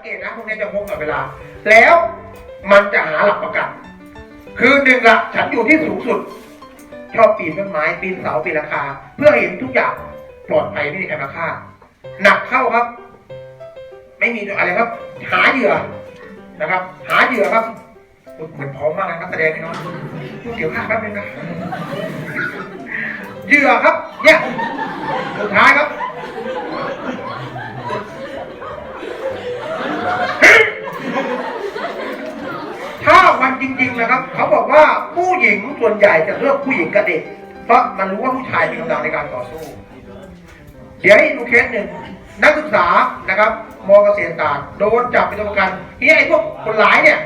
งเกตนะพวกนี้จะพกตลอดเวลา แล้วมันจะหาหลักประกัน คือหนึ่งละฉันอยู่ที่สูงสุด ชอบปีนต้นไม้ปีนเสาปีนราคา เพื่อเห็นทุกอย่างปลอดภัยไม่มีใครมาฆ่าหนักเข้าครับ ไม่มีอะไรครับ หาเหยื่อนะครับ หาเหยื่อครับเหมือนพร้อมมากนะนักแสดงนี่เนาะเดี๋ยวข้าแป๊บนึงนะเหยื่อครับ เนี่ยสุดท้ายครับ ถ้าวันจริง ๆ นะครั บอกว่าผู้หญิงส่วนใหญ่จะเลือกผู้หญิงกับเด็ก เพราะมันรู้ว่าผู้ชายมีกำลังในการต่อสู้ เดี๋ยวให้ดูเคสหนึ่งนักศึกษานะครับมเกษตรศาสตร์โดนจับเป็นตัวประกันทีนี้ไอ้พวกคนร้ายเนี่ย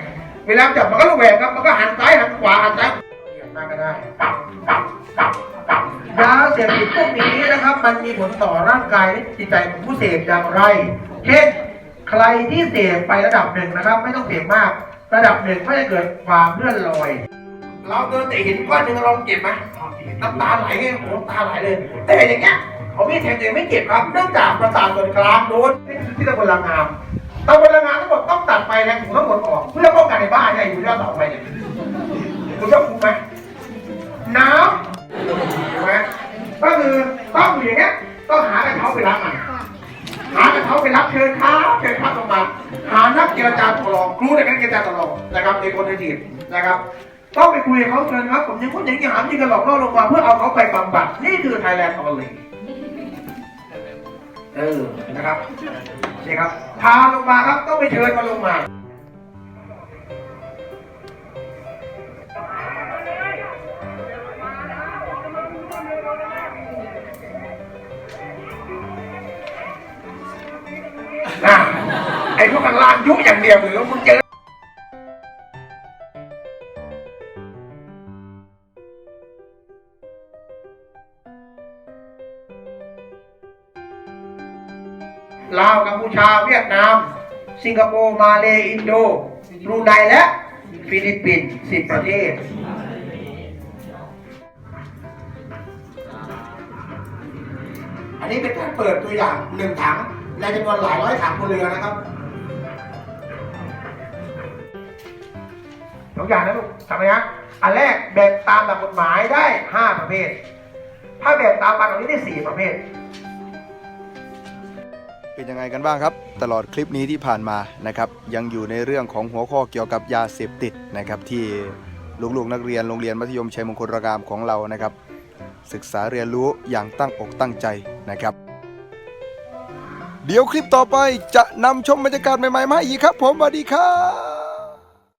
เวลาจับมันก็ระแวงครับมันก็หันซ้ายหันขวาหันซ้ายเหยียบมากก็ได้ยาเสพติดพวกนี้นะครับ มันมีผลต่อร่างกายและจิตใจของผู้เสพอย่างไร เช่นใครที่เสพไประดับหนึ่งนะครับ ไม่ต้องเสพมาก ระดับหนึ่งก็จะเกิดความเลื่อนลอย เราเดินแต่เห็นก้อนหนึ่งเราเจ็บไหมน้ำตาไหลไงโอ้โหน้ำตาไหลเลย แต่อย่างเงี้ยเขาพี่แทงตัวเองไม่เจ็บครับ เนื่องจากประสาทส่วนกลางโดนที่ตะบนลางงามตะบนลางงามทั้งหมดต้องตัดไปแรงถูทั้งหมดออก เพื่อป้องกันในบ้านเนี่ยอยู่ยอดเสาไฟเนี่ยคุณชอบคุ้มไหมน้ำถูกไหมก็คือต้องอยู่อย่างเงี้ยต้องหากระเช้าไปรับมันหากระเช้าไปรับเชิญครับเชิญครับลงมา หานักเจรจาตกลงครูในการเจรจาตกลงนะครับในคนในทีมนะครับต้องไปคุยกับเขาเชิญครับ ผมยังพูดอย่างนี้หามที่กระหลอกล่อลงมาเพื่อเอาเขาไปบำบัดนี่คือไทยแลนด์ออลน์เออนะครับนี่ครับพาลงมาครับต้องไปเชิญมาลงมา ไอ้พวกข้างล่างยุอย่างเดียวหรือมึงเจอลาวกัมพูชาเวียดนาม สิงคโปร์มาเลอินโดบรูไนและฟิลิปปินส์สิบประเทศ อันนี้เป็นการเปิดตัวอย่างหนึ่งถังในจำนวนหลายร้อยถังบนเรือนะครับ สองอย่างนะลูกทำไมฮะอันแรกแบ่งตามหลักกฎหมายได้ห้าประเภท ถ้าแบ่งตามปากนี้ได้สี่ประเภท เป็นยังไงกันบ้างครับ ตลอดคลิปนี้ที่ผ่านมานะครับ ยังอยู่ในเรื่องของหัวข้อเกี่ยวกับยาเสพติดนะครับ ที่ลูกๆนักเรียนโรงเรียนมัธยมชัยมงคลรามของเรานะครับ ศึกษาเรียนรู้อย่างตั้งอกตั้งใจนะครับ เดี๋ยวคลิปต่อไปจะนำชมบรรยากาศใหม่ๆมาอีกครับ ผมสวัสดีครับ